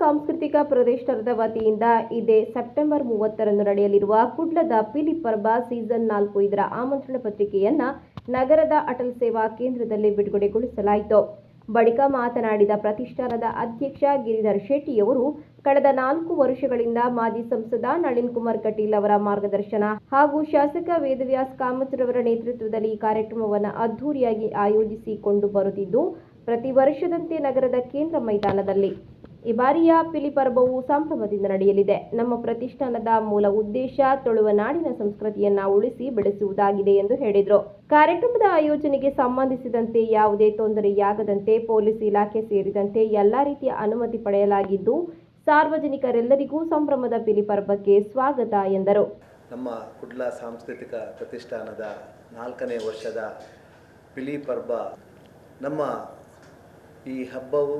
ಸಾಂಸ್ಕೃತಿಕ ಪ್ರತಿಷ್ಠಾನದ ವತಿಯಿಂದ ಇದೇ ಸೆಪ್ಟೆಂಬರ್ ಮೂವತ್ತರಂದು ನಡೆಯಲಿರುವ ಕುಡ್ಲದ ಪಿಲಿ ಪರ್ಬ ಸೀಸನ್ ನಾಲ್ಕು ಇದರ ಆಮಂತ್ರಣ ಪತ್ರಿಕೆಯನ್ನ ನಗರದ ಅಟಲ್ ಸೇವಾ ಕೇಂದ್ರದಲ್ಲಿ ಬಿಡುಗಡೆಗೊಳಿಸಲಾಯಿತು. ಬಳಿಕ ಮಾತನಾಡಿದ ಪ್ರತಿಷ್ಠಾನದ ಅಧ್ಯಕ್ಷ ಗಿರಿಧರ್ ಶೆಟ್ಟಿಯವರು, ಕಳೆದ ನಾಲ್ಕು ವರ್ಷಗಳಿಂದ ಮಾಜಿ ಸಂಸದ ನಳಿನ್ ಕುಮಾರ್ ಕಟೀಲ್ ಅವರ ಮಾರ್ಗದರ್ಶನ ಹಾಗೂ ಶಾಸಕ ವೇದವ್ಯಾಸ್ ಕಾಮತ್ರವರ ನೇತೃತ್ವದಲ್ಲಿ ಈ ಕಾರ್ಯಕ್ರಮವನ್ನು ಅದ್ದೂರಿಯಾಗಿ ಆಯೋಜಿಸಿಕೊಂಡು ಬರುತ್ತಿದ್ದು, ಪ್ರತಿ ವರ್ಷದಂತೆ ನಗರದ ಕೇಂದ್ರ ಮೈದಾನದಲ್ಲಿ. ಈ ಬಾರಿಯ ಪಿಲಿ ಪರ್ವವು ಸಂಭ್ರಮದಿಂದ ನಡೆಯಲಿದೆ. ನಮ್ಮ ಪ್ರತಿಷ್ಠಾನದ ಮೂಲ ಉದ್ದೇಶ ತೊಳುವ ನಾಡಿನ ಸಂಸ್ಕೃತಿಯನ್ನ ಉಳಿಸಿ ಬೆಳೆಸುವುದಾಗಿದೆ ಎಂದು ಹೇಳಿದರು. ಕಾರ್ಯಕ್ರಮದ ಆಯೋಜನೆಗೆ ಸಂಬಂಧಿಸಿದಂತೆ ಯಾವುದೇ ತೊಂದರೆಯಾಗದಂತೆ ಪೊಲೀಸ್ ಇಲಾಖೆ ಸೇರಿದಂತೆ ಎಲ್ಲಾ ರೀತಿಯ ಅನುಮತಿ ಪಡೆಯಲಾಗಿದ್ದು, ಸಾರ್ವಜನಿಕರೆಲ್ಲರಿಗೂ ಸಂಭ್ರಮದ ಪಿಲಿ ಪರ್ವಕ್ಕೆ ಸ್ವಾಗತ ಎಂದರು. ನಮ್ಮ ಕುಡ್ಲ ಸಾಂಸ್ಕೃತಿಕ ಪ್ರತಿಷ್ಠಾನದ ನಾಲ್ಕನೇ ವರ್ಷದ ಪಿಲಿ ಪರ್ವ ನಮ್ಮ ಈ ಹಬ್ಬವು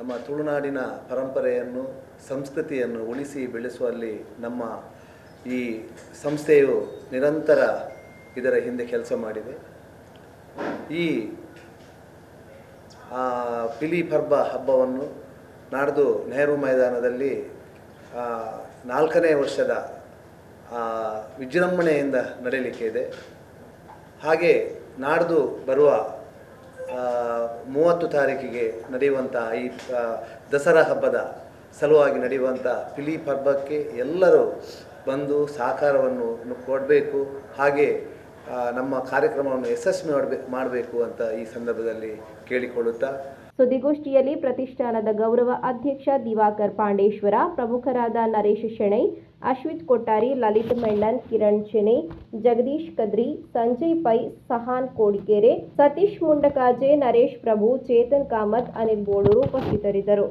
ನಮ್ಮ ತುಳುನಾಡಿನ ಪರಂಪರೆಯನ್ನು, ಸಂಸ್ಕೃತಿಯನ್ನು ಉಳಿಸಿ ಬೆಳೆಸುವಲ್ಲಿ ನಮ್ಮ ಈ ಸಂಸ್ಥೆಯು ನಿರಂತರ ಇದರ ಹಿಂದೆ ಕೆಲಸ ಮಾಡಿದೆ. ಈ ಪಿಲಿ ಪರ್ಬ ಹಬ್ಬವನ್ನು ನಾಡ್ದು ನೆಹರು ಮೈದಾನದಲ್ಲಿ ನಾಲ್ಕನೇ ವರ್ಷದ ವಿಜೃಂಭಣೆಯಿಂದ ನಡೆಯಲಿಕ್ಕೆ ಇದೆ ಹಾಗೆ ನಾಡ್ದು ಬರುವ ಮೂವತ್ತು ತಾರೀಕಿಗೆ ನಡೆಯುವಂಥ ಈ ದಸರಾ ಹಬ್ಬದ ಸಲುವಾಗಿ ನಡೆಯುವಂಥ ಪಿಲಿ ಪರ್ಬಕ್ಕೆ ಎಲ್ಲರೂ ಬಂದು ಸಹಕಾರವನ್ನು ಕೊಡಬೇಕು. ಹಾಗೆ ನಮ್ಮ ಕಾರ್ಯಕ್ರಮವನ್ನು ಯಶಸ್ವಿ ಮಾಡಬೇಕು ಮಾಡಬೇಕು ಅಂತ ಈ ಸಂದರ್ಭದಲ್ಲಿ ಕೇಳಿಕೊಳ್ಳುತ್ತಾ. ಸುದ್ದಿಗೋಷ್ಠಿಯಲ್ಲಿ ಪ್ರತಿಷ್ಠಾನದ ಗೌರವ ಅಧ್ಯಕ್ಷ ದಿವಾಕರ್ ಪಾಂಡೇಶ್ವರ, ಪ್ರಮುಖರಾದ ನರೇಶ್ ಶೆಣೈ ಅಶ್ವಿತ್ ಕೊಟ್ಟಾರಿ, ಲಲಿತ್ ಮೆಂಡನ್ ಕಿರಣ್ ಚೆನೆ ಜಗದೀಶ್ ಕದ್ರಿ, ಸಂಜಯ್ ಪೈ, ಸಹಾನ್ ಕೋಡಿಗೆರೆ, ಸತೀಶ್ ಮುಂಡಕಾಜೆ, ನರೇಶ್ ಪ್ರಭು, ಚೇತನ್ ಕಾಮತ್, ಅನಿಲ್ ಬೋಳೂರು ಉಪಸ್ಥಿತರಿದ್ದರು.